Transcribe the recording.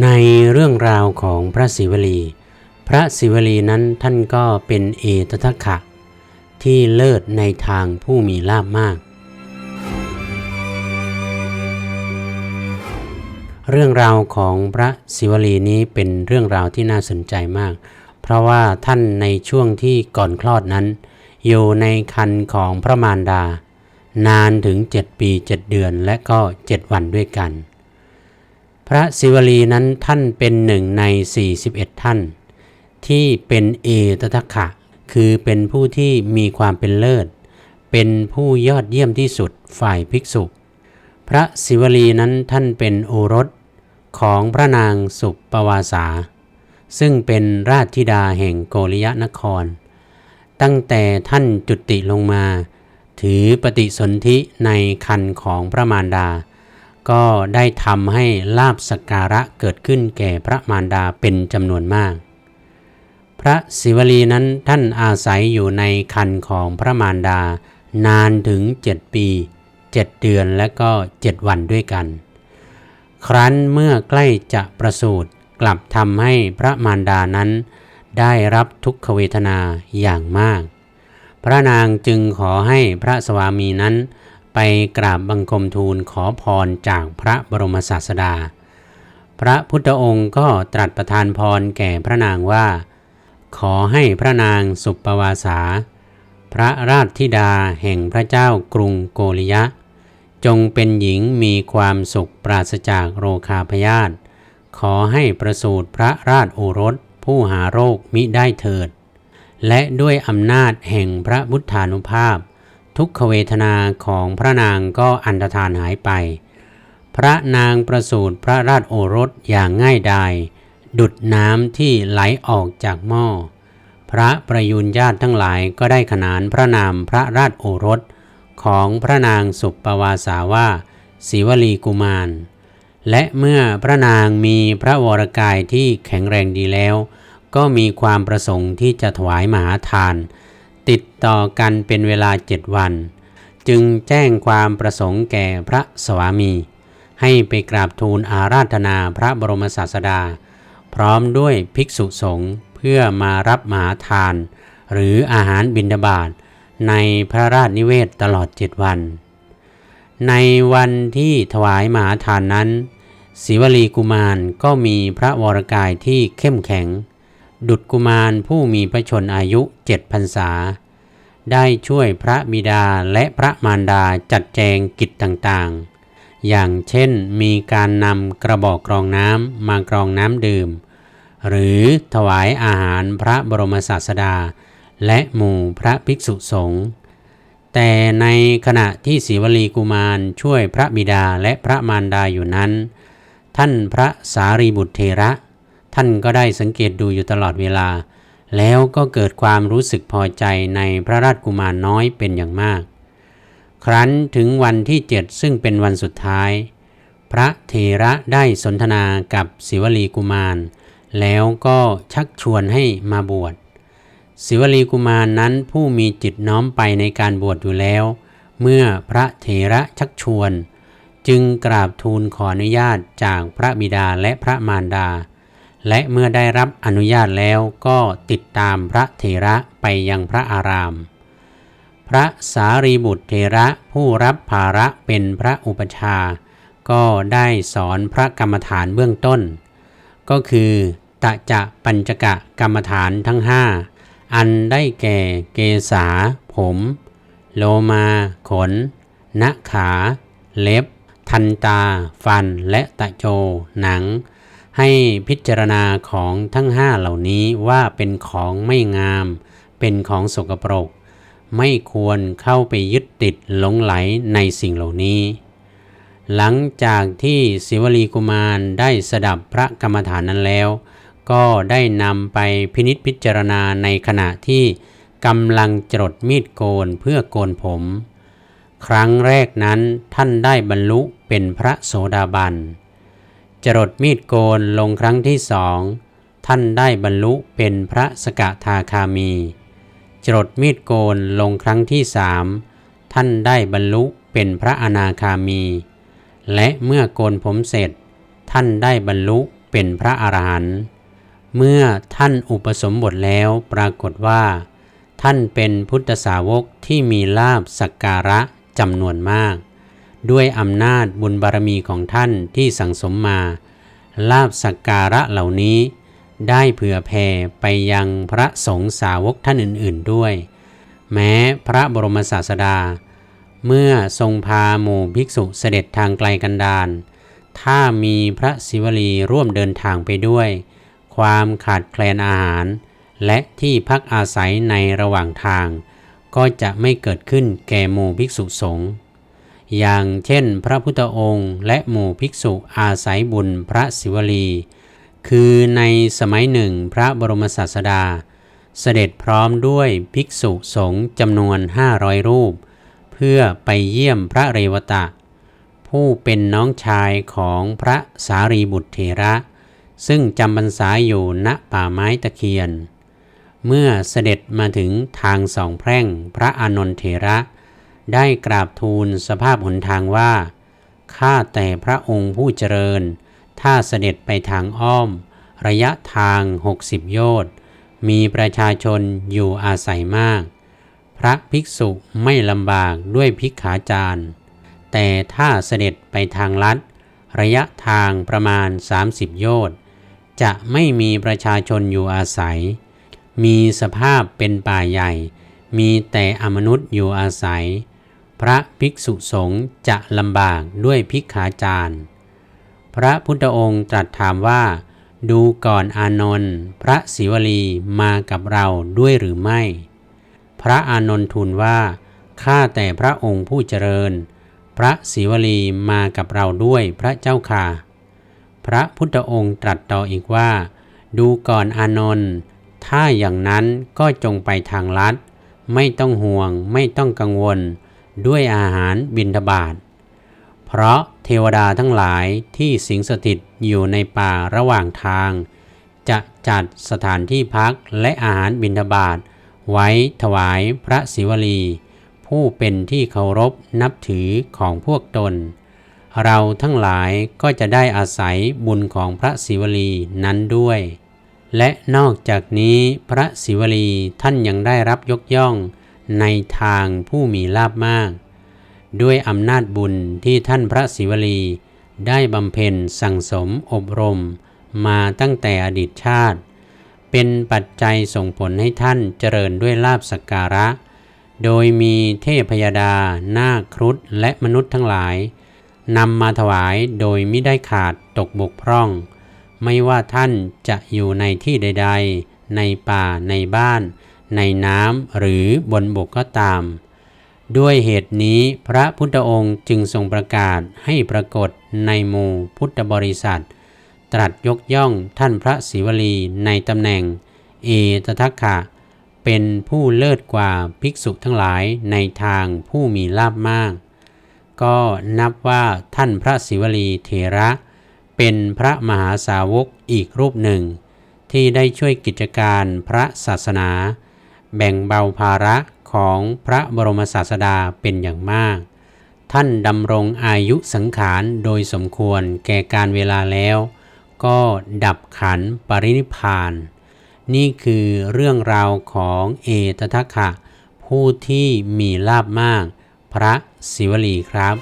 ในเรื่องราวของพระศิวลี พระศิวลีนั้นท่านก็เป็นเอตทัคคะ ที่เลิศในทางผู้มีลาบมาก เรื่องราวของพระศิวลีนี้เป็นเรื่องราวที่น่าสนใจมาก เพราะว่าท่านในช่วงที่ก่อนคลอดนั้น อยู่ในคันของพระมารดา นานถึง 7 ปี 7 เดือนและก็ 7 วันด้วยกัน ระศิวลีนั้นท่านเป็นหนึ่งใน 41 ท่าน ที่เป็นเอตทัคคะคือเป็นผู้ที่มีความเป็นเลิศ เป็นผู้ยอดเยี่ยมที่สุดฝ่ายภิกษุ พระศิวลีนั้นท่านเป็นโอรสของพระนางสุปปวาสา ซึ่งเป็นราชธิดาแห่งโกริยนคร ตั้งแต่ท่านจุติลงมา ถือปฏิสนธิในคันของพระมารดา ก็ได้ทำให้ลาบสกการะเกิดขึ้นแก่พระมารดาเป็นจำนวนมาก พระศิวลีนั้นท่านอาศัยอยู่ในคันของพระมารดานานถึงเจ็ดปีเจ็ดเดือนและก็เจ็ดวันด้วยกัน ครั้นเมื่อใกล้จะประสูติกลับทำให้พระมารดานั้น ได้รับทุกขเวทนาอย่างมาก พระนางจึงขอให้พระสวามีนั้น ไปกราบบังคมทูลขอพรจากพระบรมศาสดา พระพุทธองค์ก็ตรัสประทานพรแก่พระนางว่า ขอให้พระนางสุปปวาสา พระราชธิดาแห่งพระเจ้ากรุงโกริยะ จงเป็นหญิงมีความสุขปราศจากโรคาพยาธิขอให้ประสูติพระราชโอรสผู้หาโรคมิได้เถิด และด้วยอำนาจแห่งพระบุทธานุภาพ ทุกขเวทนาของพระนางก็อันตรธานหายไป พระนางประสูติพระราชโอรสอย่างง่ายดายดุดน้ำที่ไหลออกจากหม้อ พระประยุนญาติทั้งหลายก็ได้ขนานพระนามพระราชโอรสของพระนางสุปปวาสาว่าศิวลีกุมาร และเมื่อพระนางมีพระวรกายที่แข็งแรงดีแล้ว ก็มีความประสงค์ที่จะถวายมหาทาน ติดต่อกันเป็นเวลาเจ็ดวัน จึงแจ้งความประสงค์แก่พระสวามี ให้ไปกราบทูลอาราธนาพระบรมศาสดา พร้อมด้วยภิกษุสงฆ์เพื่อมารับมหาทาน หรืออาหารบิณฑบาตในพระราชนิเวศตลอดเจ็ดวัน ในวันที่ถวายมหาทานนั้น ศิวลีกุมารก็มีพระวรกายที่เข้มแข็ง ดุจกุมารผู้มีพระชนอายุเจ็ดพรรษา ได้ช่วยพระบิดาและพระมารดาจัดแจงกิจต่างๆ อย่างเช่นมีการนำกระบอกกรองน้ำมากรองน้ำดื่ม หรือถวายอาหารพระบรมศาสดา และหมู่พระภิกษุสงฆ์แต่ในขณะที่ศิวลีกุมารช่วยพระบิดาและพระมารดาอยู่นั้น ท่านพระสารีบุตรเทระ ท่านก็ได้สังเกตดูอยู่ตลอดเวลา แล้วก็เกิดความรู้สึกพอใจในพระราชกุมารน้อยเป็นอย่างมาก ครั้นถึงวันที่เจ็ดซึ่งเป็นวันสุดท้าย พระเทระได้สนทนากับศิวลีกุมาร แล้วก็ชักชวนให้มาบวชศิวลีกุมารนั้นผู้มีจิตน้อมไปในการบวชอยู่แล้ว เมื่อพระเถระชักชวน จึงกราบทูลขออนุญาตจากพระบิดาและพระมารดา และเมื่อได้รับอนุญาตแล้วก็ติดตามพระเถระไปยังพระอาราม พระสารีบุตรเถระผู้รับภาระเป็นพระอุปชา ก็ได้สอนพระกรรมฐานเบื้องต้น ก็คือตะจะปัญจกะกรรมฐานทั้งห้าอันได้แก่เกษาผม โลมา ขนนขา เล็บ ทันตา ฟันและตะโจ หนัง ให้พิจารณาของทั้งห้าเหล่านี้ว่าเป็นของไม่งาม เป็นของสกปรก ไม่ควรเข้าไปยึดติดหลงไหลในสิ่งเหล่านี้ หลังจากที่ศิวลีกุมารได้สดับพระกรรมฐานนั้นแล้ว ก็ได้นำไปพินิษพิจารณาในขณะที่กำลังจดมีดโกนเพื่อโกนผม ครั้งแรกนั้นท่านได้บรรลุเป็นพระโสดาบัน จรดมีดโกนลงครั้งที่สองท่านได้บรรลุเป็นพระสกทาคามี จรดมีดโกนลงครั้งที่สามท่านได้บรรลุเป็นพระอนาคามี และเมื่อโกนผมเสร็จ ท่านได้บรรลุเป็นพระอรหันต์เมื่อท่านอุปสมบทแล้วปรากฏว่า ท่านเป็นพุทธสาวกที่มีลาบสักการะจำนวนมาก ด้วยอำนาจบุญบารมีของท่านที่สั่งสมมาลาบสักการะเหล่านี้ ได้เผื่อแผ่ไปยังพระสงฆ์สาวกท่านอื่น ๆด้วย แม้พระบรมศาสดา เมื่อทรงพาหมู่ภิกษุเสด็จทางไกลกันดารถ้ามีพระศิวลีร่วมเดินทางไปด้วย ความขาดแคลนอาหาร และที่พักอาศัยในระหว่างทาง ก็จะไม่เกิดขึ้นแก่หมู่ภิกษุสงฆ์ อย่างเช่นพระพุทธองค์และหมู่ภิกษุอาศัยบุญพระศิวลี คือในสมัยหนึ่งพระบรมศาสดา เสด็จพร้อมด้วยภิกษุสงฆ์จำนวน 500 รูป เพื่อไปเยี่ยมพระเรวตะ ผู้เป็นน้องชายของพระสารีบุตรเถระ ซึ่งจำพรรษาอยู่ณป่าไม้ตะเคียน เมื่อเสด็จมาถึงทางสองแพร่งพระอานนทเถระ ได้กราบทูลสภาพหนทางว่า ข้าแต่พระองค์ผู้เจริญ ถ้าเสด็จไปทางอ้อม ระยะทาง 60 โยชน์ มีประชาชนอยู่อาศัยมาก พระภิกษุไม่ลำบากด้วยภิกขาจารย์ แต่ถ้าเสด็จไปทางลัด ระยะทางประมาณ 30 โยชน์ จะไม่มีประชาชนอยู่อาศัย มีสภาพเป็นป่าใหญ่ มีแต่อมนุษย์อยู่อาศัย พระภิกษุสงฆ์จะลำบากด้วยภิกขาจารย์พระพุทธองค์ตรัสถามว่า ดูก่อนอานนท์พระศิวลีมากับเราด้วยหรือไม่ พระอานนท์ทูลว่าข้าแต่พระองค์ผู้เจริญ พระศิวลีมากับเราด้วยพระเจ้าค่ะ พระพุทธองค์ตรัสต่ออีกว่า ดูก่อนอานนท์ถ้าอย่างนั้นก็จงไปทางลัด ไม่ต้องห่วงไม่ต้องกังวล ด้วยอาหารบิณฑบาต เพราะเทวดาทั้งหลายที่สิงสถิตอยู่ในป่าระหว่างทาง จะจัดสถานที่พักและอาหารบิณฑบาตไว้ถวายพระศิวลี ผู้เป็นที่เคารพนับถือของพวกตน เราทั้งหลายก็จะได้อาศัยบุญของพระศิวลีนั้นด้วย และนอกจากนี้พระศิวลีท่านยังได้รับยกย่อง ในทางผู้มีลาภมาก ด้วยอำนาจบุญที่ท่านพระศิวลี ได้บำเพ็ญสั่งสมอบรมมาตั้งแต่อดีตชาติ เป็นปัจจัยส่งผลให้ท่านเจริญด้วยลาบสักการะ โดยมีเทพยดา นาคครุฑและมนุษย์ทั้งหลายนำมาถวายโดยไม่ได้ขาดตกบกพร่อง ไม่ว่าท่านจะอยู่ในที่ใด ๆ ในป่าในบ้าน ในน้ำหรือบนบกก็ตาม ด้วยเหตุนี้พระพุทธองค์จึงทรงประกาศให้ปรากฏในหมู่พุทธบริษัท ตรัสยกย่องท่านพระศิวลีในตำแหน่ง เอตทัคคะเป็นผู้เลิศกว่าภิกษุทั้งหลายในทางผู้มีลาภมาก ก็นับว่าท่านพระศิวลีเถระ เป็นพระมหาสาวกอีกรูปหนึ่ง ที่ได้ช่วยกิจการพระศาสนา แบ่งเบาภาระของพระบรมศาสดาเป็นอย่างมาก ท่านดำรงอายุสังขารโดยสมควรแก่การเวลาแล้ว ก็ดับขันปรินิพาน นี่คือเรื่องราวของเอตทัคคะ ผู้ที่มีลาบมาก พระศิวลีครับ